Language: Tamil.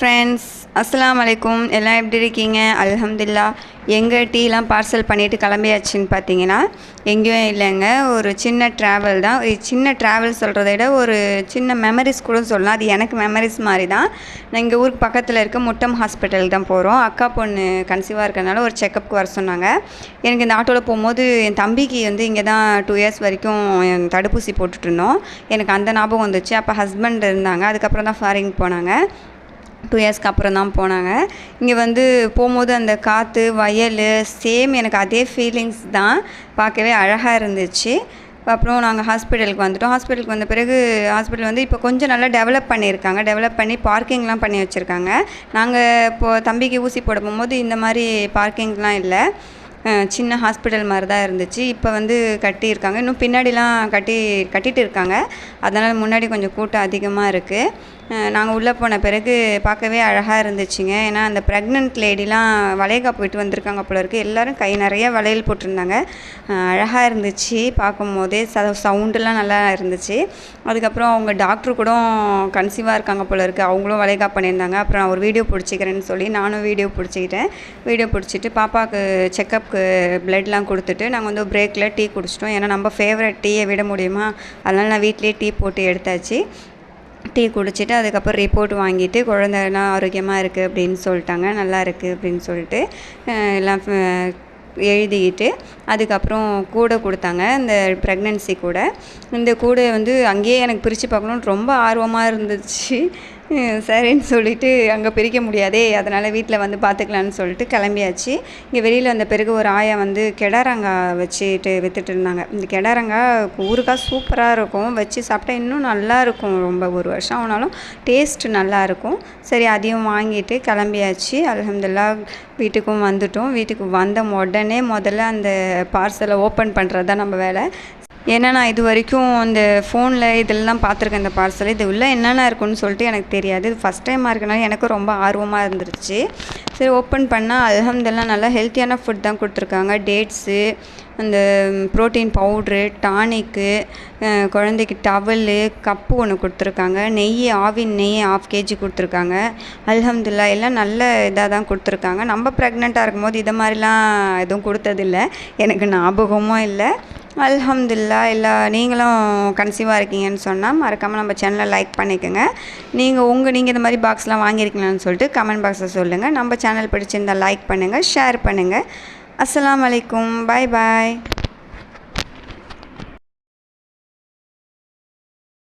ஃப்ரெண்ட்ஸ் அஸ்லாம் அலைக்கும் எல்லாம் எப்படி இருக்கீங்க? அல்ஹம்துலில்லா. எங்கள் டீலாம் பார்சல் பண்ணிவிட்டு கிளம்பியாச்சுன்னு பார்த்தீங்கன்னா எங்கேயும் இல்லைங்க. ஒரு சின்ன ட்ராவல் தான். ஒரு சின்ன ட்ராவல் சொல்கிறத விட ஒரு சின்ன மெமரிஸ் கூட சொல்லலாம். அது எனக்கு மெமரிஸ் மாதிரி தான். நான் எங்கள் ஊருக்கு பக்கத்தில் இருக்க முட்டம் ஹாஸ்பிட்டல் தான் போகிறோம் அக்கா பொண்ணு கன்சீவாக இருக்கிறதுனால ஒரு செக்கப்புக்கு வர சொன்னாங்க. எனக்கு இந்த ஆட்டோவில் போகும்போது என் தம்பிக்கு வந்து இங்கே தான் டூ இயர்ஸ் வரைக்கும் தடுப்பூசி போட்டுட்ருந்தோம் எனக்கு அந்த ஞாபகம் வந்துச்சு. அப்போ ஹஸ்பண்ட் இருந்தாங்க. அதுக்கப்புறம் தான் ஃபாரின் போனாங்க. டூ இயர்ஸ்க்கு அப்புறம் தான் போனாங்க. இங்கே வந்து போகும்போது அந்த காற்று வயல் சேம் எனக்கு அதே ஃபீலிங்ஸ் தான். பார்க்கவே அழகாக இருந்துச்சு. அப்புறம் நாங்கள் ஹாஸ்பிட்டலுக்கு வந்துட்டோம். ஹாஸ்பிட்டலுக்கு வந்த பிறகு ஹாஸ்பிட்டல் வந்து இப்போ கொஞ்சம் நல்லா டெவலப் பண்ணியிருக்காங்க. டெவலப் பண்ணி பார்க்கிங்லாம் பண்ணி வச்சுருக்காங்க. நாங்கள் இப்போது தம்பிக்கு ஊசி போட போகும்போது இந்த மாதிரி பார்க்கிங்லாம் இல்லை. சின்ன ஹாஸ்பிட்டல் மாதிரி தான் இருந்துச்சு. இப்போ வந்து கட்டியிருக்காங்க. இன்னும் பின்னாடிலாம் கட்டி கட்டிட்டு இருக்காங்க. அதனால் முன்னாடி கொஞ்சம் கூட்டம் அதிகமாக இருக்குது நாங்கள் உள்ளே போன பிறகு பார்க்கவே அழகாக இருந்துச்சுங்க. ஏன்னா அந்த ப்ரெக்னென்ட் லேடிலாம் வளைகாப்பு போயிட்டு வந்திருக்காங்க போல இருக்குது எல்லோரும் கை நிறைய வளையல் போட்டிருந்தாங்க. அழகாக இருந்துச்சு பார்க்கும் போதே ச சவுண்டெல்லாம் நல்லா இருந்துச்சு. அதுக்கப்புறம் அவங்க டாக்டர் கூட கன்சீவாக இருக்காங்க போல இருக்குது அவங்களும் வளைகாப்பு பண்ணியிருந்தாங்க. அப்புறம் நான் ஒரு வீடியோ பிடிச்சிக்கிறேன்னு சொல்லி நானும் வீடியோ பிடிச்சிக்கிட்டேன். வீடியோ பிடிச்சிட்டு பாப்பாவுக்கு செக்கப்புக்கு பிளட்லாம் கொடுத்துட்டு நாங்கள் வந்து பிரேக்கில் டீ குடிச்சிட்டோம். ஏன்னா நம்ம ஃபேவரட் டீயை விட முடியுமா? அதனால் நான் வீட்டிலேயே டீ போட்டு எடுத்தாச்சு. டீ குடிச்சிட்டு அதுக்கப்புறம் ரிப்போர்ட் வாங்கிட்டு குழந்தைலாம் ஆரோக்கியமாக இருக்குது அப்படின்னு சொல்லிட்டாங்க. நல்லா இருக்குது அப்படின்னு சொல்லிட்டு எல்லாம் அஹ் எழுதிக்கிட்டு அதுக்கப்புறம் கூடை கொடுத்தாங்க. இந்த ப்ரெக்னென்சி கூட. இந்த கூடை வந்து அங்கேயே எனக்கு பிரித்து பார்க்கணுன்னு ரொம்ப ஆர்வமாக இருந்துச்சு. சரின்னு சொல்லிட்டு அங்கே பிரிக்க முடியாதே அதனால் வீட்டில் வந்து பார்த்துக்கலான்னு சொல்லிட்டு கிளம்பியாச்சு. இங்கே வெளியில் வந்த பிறகு ஒரு ஆயா வந்து கெடாரங்கா வச்சுட்டு விற்றுட்டு இருந்தாங்க. இந்த கெடாரங்கா ஊறுகாய் சூப்பராக இருக்கும். வச்சு சாப்பிட்டா இன்னும் நல்லா இருக்கும். ரொம்ப ஒரு வருஷம் ஆனாலும் டேஸ்ட் நல்லா இருக்கும். சரி அதையும் வாங்கிட்டு கிளம்பியாச்சு. அலமதுல்லா வீட்டுக்கும் வந்துட்டோம். வீட்டுக்கு வந்த உடனே முதல்ல அந்த பார்சலை ஓப்பன் பண்ணுறது தான் நம்ம வேலை. ஏன்னா நான் இது வரைக்கும் அந்த ஃபோனில் இதெல்லாம் பார்த்துருக்கேன் இந்த பார்சல் இது உள்ளே என்னென்ன இருக்குன்னு சொல்லிட்டு எனக்கு தெரியாது. இது ஃபஸ்ட் டைமாக இருக்கனால எனக்கும் ரொம்ப ஆர்வமாக இருந்துருச்சு. சரி ஓப்பன் பண்ணால் அல்ஹம்துலில்லா நல்லா ஹெல்த்தியான ஃபுட் தான் கொடுத்துருக்காங்க. டேட்ஸு அந்த ப்ரோட்டீன் பவுட்ரு டானிக்கு குழந்தைக்கு டவலு கப்பு ஒன்று கொடுத்துருக்காங்க. நெய் ஆவின் நெய் ஆஃப் கேஜி கொடுத்துருக்காங்க. அல்ஹம்துல்லா எல்லாம் நல்ல இதாக தான் கொடுத்துருக்காங்க. நம்ம ப்ரெக்னெண்ட்டாக இருக்கும்போது இதை மாதிரிலாம் எதுவும் கொடுத்ததில்ல. எனக்கு ஞாபகமும் இல்லை. அல்ஹம்துல்லா எல்லா நீங்களும் கன்சீவாக இருக்கீங்கன்னு சொன்னால் மறக்காமல் நம்ம சேனலை லைக் பண்ணிக்கோங்க. நீங்கள் உங்கள் நீங்கள் இந்த மாதிரி பாக்ஸ்லாம் வாங்கியிருக்கீங்களான்னு சொல்லிட்டு கமெண்ட் பாக்ஸில் சொல்லுங்கள் நம்ம சேனல் பிடிச்சிருந்தால் லைக் பண்ணுங்கள் ஷேர் பண்ணுங்கள் அஸ்லாம் அலைக்கும். பாய் பாய்